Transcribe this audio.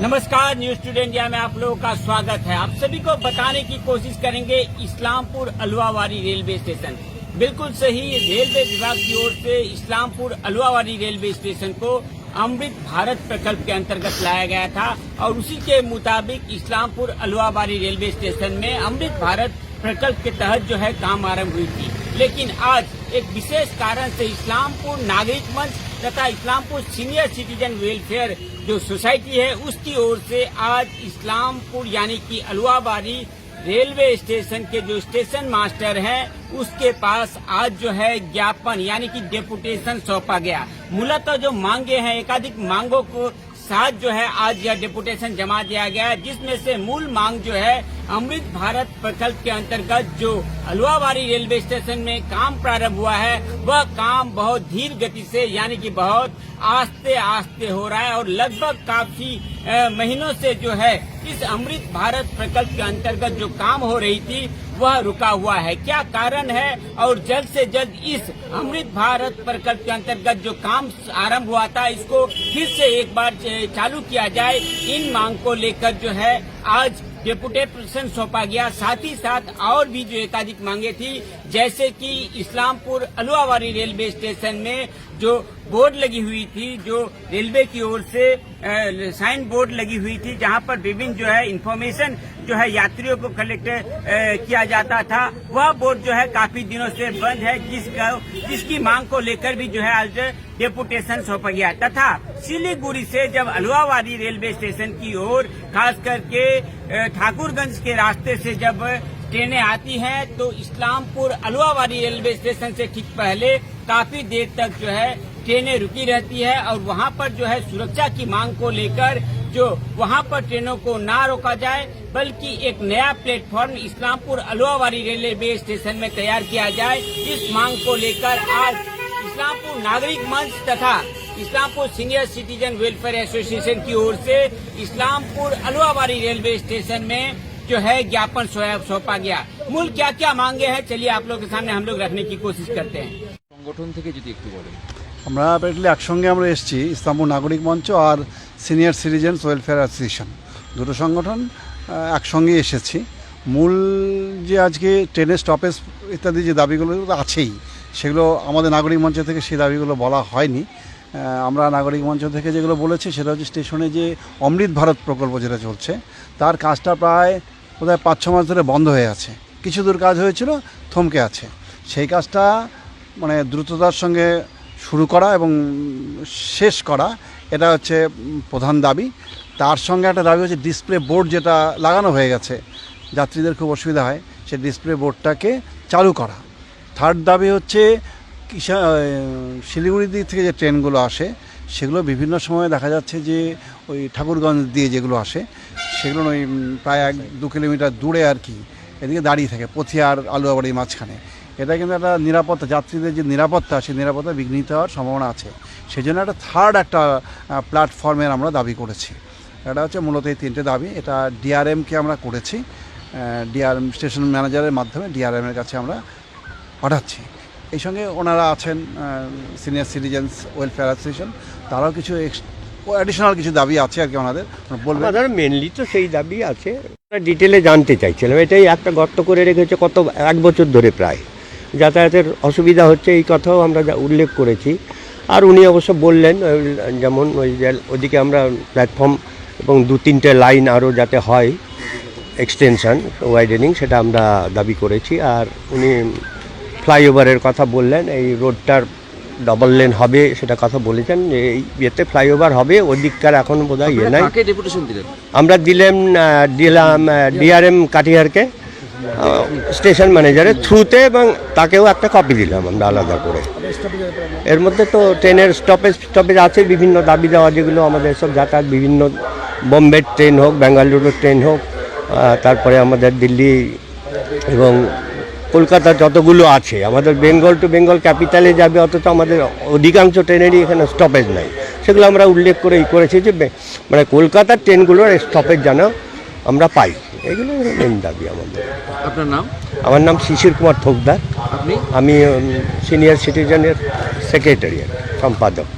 नमस्कार news today India में आप लोगों का स्वागत है। आप सभी को बताने की कोशिश करेंगे इस्लामपुर अलवावारी रेलवे स्टेशन। बिल्कुल सही, रेलवे विभाग की ओर से इस्लामपुर अलवावारी रेलवे स्टेशन को अमृत भारत प्रकल्प के अंतर्गत लाया गया था और उसी के मुताबिक इस्लामपुर अलवाबारी रेलवे स्टेशन में अमृत भारत प्रकल्प के तहत जो है काम आरंभ हुई थी। लेकिन आज एक विशेष कारण से इस्लामपुर नागरिक मंच तथा इस्लामपुर सीनियर सिटीजन वेलफेयर जो सोसाइटी है, उसकी ओर से आज इस्लामपुर यानी कि अलवाबारी रेलवे स्टेशन के जो स्टेशन मास्टर हैं, उसके पास आज जो है ज्ञापन यानी कि डेपुटेशन सौंपा गया। मूलतः जो मांगे हैं, एकाधिक मांगों को साथ जो है आज यह डेपुटेशन जमा दिया गया जिसमें से मूल मांग जो है अमृत भारत प्रकल्प के अंतर्गत जो अलवाबारी रेलवे स्टेशन में काम प्रारंभ हुआ है, वह काम बहुत धीर गति से, यानी कि बहुत आस्ते आस्ते हो रहा है और लगभग काफ़ी महीनों से जो है, इस अमृत भारत प्रकल्प के अंतर्गत जो काम हो रही थी, वह रुका हुआ है। क्या कारण है? और जल्द से जल्द इस अमृत भारत प्रकल्प के अंतर्गत जो काम आरंभ हुआ था, इसको फिर से एक बार चालू किया जाए, इन मांग को लेकर जो है आज डेपुटेशन सौंपा गया। साथ ही साथ और भी जो एकाधिक मांगे थी जैसे कि इस्लामपुर अलवावारी रेलवे स्टेशन में जो बोर्ड लगी हुई थी, जो रेलवे की ओर से साइन बोर्ड लगी हुई थी, जहाँ पर विभिन्न जो है इन्फॉर्मेशन जो है यात्रियों को कलेक्ट किया जाता था, वह बोर्ड जो है काफ़ी दिनों से बंद है, जिसका, जिसकी मांग को लेकर भी जो है आज डेपुटेशन सौंपा गया। तथा सिलीगुड़ी से जब अलवावारी रेलवे स्टेशन की ओर, खास करके ठाकुरगंज के रास्ते से जब ट्रेनें आती हैं तो इस्लामपुर अलवावारी रेलवे स्टेशन से ठीक पहले काफ़ी देर तक जो है ट्रेनें रुकी रहती है और वहाँ पर जो है सुरक्षा की मांग को लेकर जो वहाँ पर ट्रेनों को ना रोका जाए, बल्कि एक नया प्लेटफॉर्म इस्लामपुर अलवावारी रेलवे स्टेशन में तैयार किया जाए। इस मांग को लेकर आज इस्लामपुर नागरिक मंच तथा Islampur senior citizen welfare association की ओर से इस्लामपुर अलवाबारी रेलवे स्टेशन में जो है ज्ञापन सौंप- सौंपा गया मूल क्या क्या मांगे हैं चलिए आप लोग के सामने हम लोग रखने की कोशिश करते हैं সংগঠন থেকে যদি একটু বলেন আমরা প্র্যাকটিক্যালি একসঙ্গে আমরা এসেছি ইসলামপুর নাগরিক মঞ্চ আর সিনিয়র সিটিজেন্স ওয়েলফেয়ার অ্যাসোসিয়েশন দুটো সংগঠন আহ, একসঙ্গে এসেছি মূল যে আজকে ট্রেনের স্টপেজ ইত্যাদি যে দাবিগুলো তো আছেই সেগুলো আমাদের নাগরিক মঞ্চ থেকে সেই দাবিগুলো বলা হয়নি আহ, আমরা নাগরিক মঞ্চ থেকে যেগুলো বলেছি সেটা হচ্ছে স্টেশনে যে অমৃত ভারত প্রকল্প যেটা চলছে তার কাজটা প্রায় বোধহয় পাঁচ ছ মাস ধরে বন্ধ হয়ে আছে। কিছু দূর কাজ হয়েছিল, থমকে আছে। সেই কাজটা মানে দ্রুততার সঙ্গে শুরু করা এবং শেষ করা, এটা হচ্ছে প্রধান দাবি। তার সঙ্গে একটা দাবি হচ্ছে ডিসপ্লে বোর্ড যেটা লাগানো হয়ে গেছে, যাত্রীদের খুব অসুবিধা হয় সেই ডিসপ্লে বোর্ডটাকে চালু করা। থার্ড দাবি হচ্ছে শিলিগুড়ির দিক থেকে যে ট্রেনগুলো আসে, সেগুলো বিভিন্ন সময় দেখা যাচ্ছে যে ওই ঠাকুরগঞ্জ দিয়ে যেগুলো আসে সেগুলো ওই প্রায় এক দু কিলোমিটার দূরে আর কি, এদিকে দাঁড়িয়ে থাকে, পথিয়ার আলুয়াবাড়ির মাঝখানে। এটা কিন্তু একটা নিরাপত্তা, যাত্রীদের যে নিরাপত্তা, সেই নিরাপত্তা বিঘ্নিত হওয়ার সম্ভাবনা আছে। সেই জন্য একটা থার্ড একটা প্ল্যাটফর্মের আমরা দাবি করেছি। এটা হচ্ছে মূলত এই তিনটে দাবি। এটা ডিআরএমকে আমরা করেছি ডিআরএম স্টেশন ম্যানেজারের মাধ্যমে ডিআরএমের কাছে আমরা পাঠাচ্ছি। এই সঙ্গে ওনারা আছেন সিনিয়র সিটিজেন্স ওয়েলফেয়ার অ্যাসোসিয়েশন তারাও কিছু অ্যাডিশনাল কিছু দাবি আছে আর কি ওনাদের? ওনারা বলবেন। আমাদের মেনলি তো সেই দাবি আছে। ডিটেলে জানতে চাইছিলাম। এটাই একটা গর্ত করে রেখেছে কত, এক বছর ধরে প্রায়। যাতায়াতের অসুবিধা হচ্ছে, এই কথাও আমরা উল্লেখ করেছি। আর উনি অবশ্য বললেন যেমন ওই ওদিকে আমরা প্ল্যাটফর্ম এবং দু তিনটে লাইন আরও যাতে হয় এক্সটেনশন ওয়াইডেনিং সেটা আমরা দাবি করেছি। আর উনি ফ্লাইওভারের কথা বললেন, এই রোডটার ডবল লেন হবে সেটা কথা বলেছেন যে এই ইয়েতে ফ্লাইওভার হবে ওদিককার এখন বোধহয় ইয়ে নাই। আমরা দিলাম দিলাম ডিআরএম কাটিহারকে স্টেশন ম্যানেজারের থ্রুতে এবং তাকেও একটা কপি দিলাম আমরা আলাদা করে। এর মধ্যে তো ট্রেনের স্টপেজ স্টপেজ আছে বিভিন্ন দাবি দেওয়া যেগুলো আমাদের সব যাতায়াত বিভিন্ন বোম্বের ট্রেন হোক বেঙ্গালুরুর ট্রেন হোক তারপরে আমাদের দিল্লি এবং কলকাতা যতগুলো আছে আমাদের বেঙ্গল টু বেঙ্গল ক্যাপিটালে যাবে অথচ আমাদের অধিকাংশ ট্রেনেরই এখানে স্টপেজ নাই। সেগুলো আমরা উল্লেখ করে ই করেছি যে মানে কলকাতার ট্রেনগুলোর স্টপেজ যেন আমরা পাই। এগুলো মেন দাবি আমাদের। আপনার নাম? আমার নাম শিশির কুমার থোকদার। আপনি? আমি সিনিয়র সিটিজেনের সেক্রেটারি সম্পাদক।